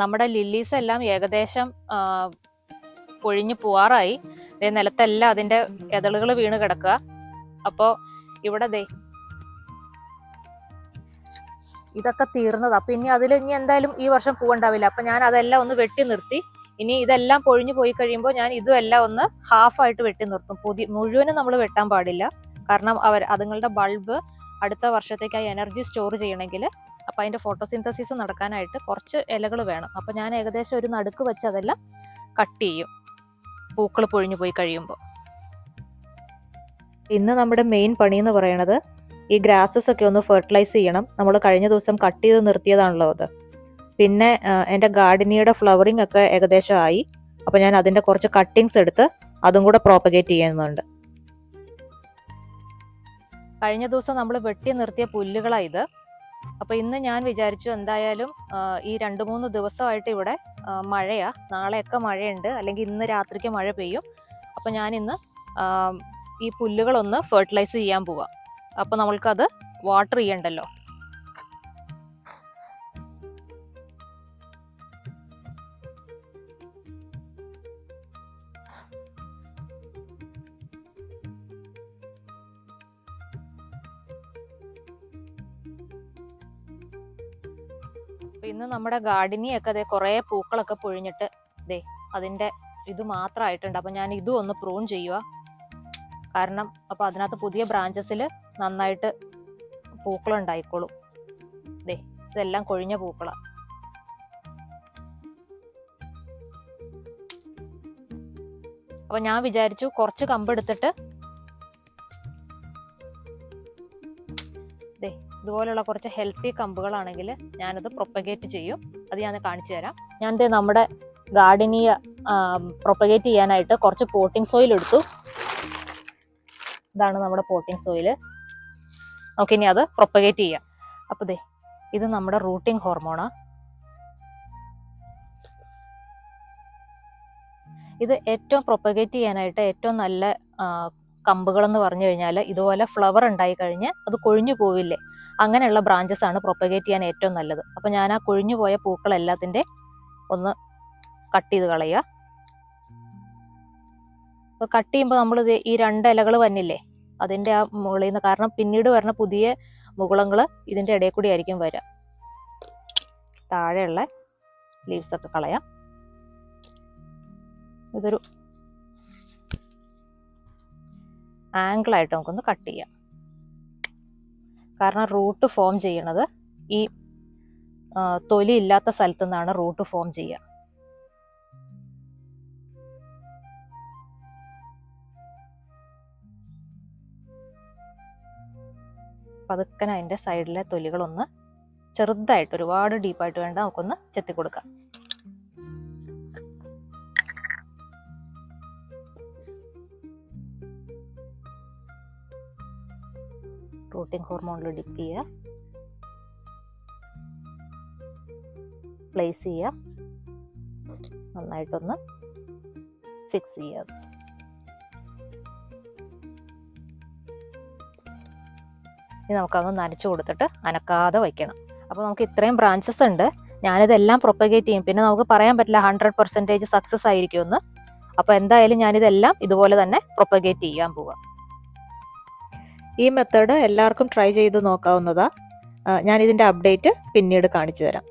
നമ്മുടെ ലില്ലീസ് എല്ലാം ഏകദേശം പൊഴിഞ്ഞു പോവാറായി. നിലത്തെല്ലാം അതിന്റെ എതളുകൾ വീണ് കിടക്കുക. അപ്പോ ഇവിടെ ദേ. ഇതൊക്കെ തീർന്നതാ. അപ്പൊ ഇനി അതിൽ ഇനി എന്തായാലും ഈ വർഷം പൂവുണ്ടാവില്ല. അപ്പൊ ഞാൻ അതെല്ലാം ഒന്ന് വെട്ടി നിർത്തി. ഇനി ഇതെല്ലാം പൊഴിഞ്ഞു പോയി കഴിയുമ്പോൾ ഞാൻ ഇതും എല്ലാം ഒന്ന് ഹാഫ് ആയിട്ട് വെട്ടി നിർത്തും. പുതിയ മുഴുവനും നമ്മൾ വെട്ടാൻ പാടില്ല. കാരണം അവർ അതുങ്ങളുടെ ബൾബ് അടുത്ത വർഷത്തേക്ക് ആ എനർജി സ്റ്റോർ ചെയ്യണമെങ്കിൽ അപ്പൊ അതിന്റെ ഫോട്ടോസിന്തസിസ് നടക്കാനായിട്ട് കുറച്ച് ഇലകൾ വേണം. അപ്പോൾ ഞാൻ ഏകദേശം ഒരു നടുക്ക് വെച്ച് അതെല്ലാം കട്ട് ചെയ്യും. പൂക്കൾ പൊഴിഞ്ഞു പോയി കഴിയുമ്പോൾ ഇന്ന് നമ്മുടെ മെയിൻ പണി എന്ന് പറയുന്നത് ഈ ഗ്രാസസ് ഒക്കെ ഒന്ന് ഫെർട്ടിലൈസ് ചെയ്യണം. നമ്മൾ കഴിഞ്ഞ ദിവസം കട്ട് ചെയ്ത് നിർത്തിയതാണല്ലോ അത്. പിന്നെ എന്റെ ഗാർഡനിയുടെ ഫ്ലവറിംഗ് ഒക്കെ ഏകദേശം ആയി. അപ്പോൾ ഞാൻ അതിന്റെ കുറച്ച് കട്ടിങ്സ് എടുത്ത് അതും കൂടെ പ്രോപ്പഗേറ്റ് ചെയ്യുന്നുണ്ട്. കഴിഞ്ഞ ദിവസം നമ്മൾ വെട്ടി നിർത്തിയ പുല്ലുകളാണ് ഇത്. അപ്പോൾ ഇന്ന് ഞാൻ വിചാരിച്ചു എന്തായാലും ഈ രണ്ട് മൂന്ന് ദിവസമായിട്ട് ഇവിടെ മഴയാ. നാളെയൊക്കെ മഴയുണ്ട്. അല്ലെങ്കിൽ ഇന്ന് രാത്രിക്ക് മഴ പെയ്യും. അപ്പോൾ ഞാൻ ഇന്ന് ഈ പുല്ലുകളൊന്ന് ഫെർട്ടിലൈസ് ചെയ്യാൻ പോവാം. അപ്പോൾ നമ്മൾക്കത് വാട്ടർ ചെയ്യണ്ടല്ലോ. അപ്പൊ ഇന്ന് നമ്മുടെ ഗാർഡനിയൊക്കെ അതെ കുറേ പൂക്കളൊക്കെ പൊഴിഞ്ഞിട്ട് ദേ അതിന്റെ ഇത് മാത്രമായിട്ടുണ്ട് അപ്പൊ ഞാൻ ഇതും ഒന്ന് പ്രൂൺ ചെയ്യുക കാരണം അപ്പൊ അതിനകത്ത് പുതിയ ബ്രാഞ്ചസിൽ നന്നായിട്ട് പൂക്കൾ ഉണ്ടായിക്കോളും ദേ ഇതെല്ലാം കൊഴിഞ്ഞ പൂക്കളാണ് അപ്പൊ ഞാൻ വിചാരിച്ചു കുറച്ച് കമ്പ് ദേ ഇതുപോലുള്ള കുറച്ച് ഹെൽത്തി കമ്പുകളാണെങ്കിൽ ഞാനത് പ്രൊപ്പഗേറ്റ് ചെയ്യും. അത് ഞാൻ കാണിച്ചു തരാം. ഞാൻ ദേ നമ്മുടെ ഗാർഡനിയ പ്രൊപ്പഗേറ്റ് ചെയ്യാനായിട്ട് കുറച്ച് പോട്ടിംഗ് സോയിൽ എടുത്തു. ഇതാണ് നമ്മുടെ പോട്ടിംഗ് സോയിൽ നമുക്കിനി അത് പ്രൊപ്പഗേറ്റ് ചെയ്യാം. അപ്പോൾ ദേ ഇത് നമ്മുടെ റൂട്ടിംഗ് ഹോർമോണാ ഇത് ഏറ്റവും പ്രൊപ്പഗേറ്റ് ചെയ്യാനായിട്ട് ഏറ്റവും നല്ല കമ്പുകൾ എന്ന് പറഞ്ഞു കഴിഞ്ഞാൽ ഇതുപോലെ ഫ്ലവർ ഉണ്ടായി കഴിഞ്ഞ് അത് കൊഴിഞ്ഞു പോവില്ലേ? അങ്ങനെയുള്ള ബ്രാഞ്ചസ് ആണ് പ്രൊപ്പഗേറ്റ് ചെയ്യാൻ ഏറ്റവും നല്ലത്. അപ്പോൾ ഞാൻ ആ കൊഴിഞ്ഞു പോയ പൂക്കൾ എല്ലാത്തിന്റെ ഒന്ന് കട്ട് ചെയ്ത് കളയുക. അപ്പോൾ കട്ട് ചെയ്യുമ്പോൾ നമ്മൾ ഈ രണ്ട് ഇലകൾ വന്നില്ലേ? അതിന്റെ ആ മുകളിൽ നിന്ന് കാരണം പിന്നീട് വരുന്ന പുതിയ മുകുളങ്ങൾ ഇതിന്റെ ഇടയിൽ കൂടി ആയിരിക്കും വരിക. താഴെയുള്ള ലീവ്സൊക്കെ കളയാം. ഇതൊരു ആംഗിളായിട്ട് നമുക്കൊന്ന് കട്ട് ചെയ്യാം. കാരണം റൂട്ട് ഫോം ചെയ്യണത് ഈ തൊലി ഇല്ലാത്ത സ്ഥലത്തു നിന്നാണ് റൂട്ട് ഫോം ചെയ്യുക. പതുക്കനെ അതിന്റെ സൈഡിലെ തൊലികളൊന്ന് ചെറുതായിട്ട് ഒരുപാട് ഡീപ്പായിട്ട് വേണ്ട നമുക്കൊന്ന് ചെത്തി കൊടുക്കാം റൂട്ടിംഗ് ഹോർമോണിൽ ഡിപ്പ് ചെയ്യുക. പ്ലേസ് ചെയ്യുക. നന്നായിട്ടൊന്ന് ഫിക്സ് ചെയ്യുക. ഇനി നമുക്കതൊന്ന് നനച്ചു കൊടുത്തിട്ട് അനക്കാതെ വയ്ക്കണം. അപ്പോൾ നമുക്ക് ഇത്രയും ബ്രാഞ്ചസ് ഉണ്ട്. ഞാനിതെല്ലാം പ്രൊപ്പഗേറ്റ് ചെയ്യും. പിന്നെ നമുക്ക് പറയാൻ പറ്റില്ല ഹൺഡ്രഡ് പെർസെന്റേജ് സക്സസ് ആയിരിക്കുമെന്ന്. അപ്പോൾ എന്തായാലും ഞാനിതെല്ലാം ഇതുപോലെ തന്നെ പ്രൊപ്പഗേറ്റ് ചെയ്യാൻ പോവാം. ഈ മെത്തേഡ് എല്ലാവർക്കും ട്രൈ ചെയ്ത് നോക്കാവുന്നതാണ് ഞാൻ ഇതിന്റെ അപ്ഡേറ്റ് പിന്നീട് കാണിച്ചു തരാം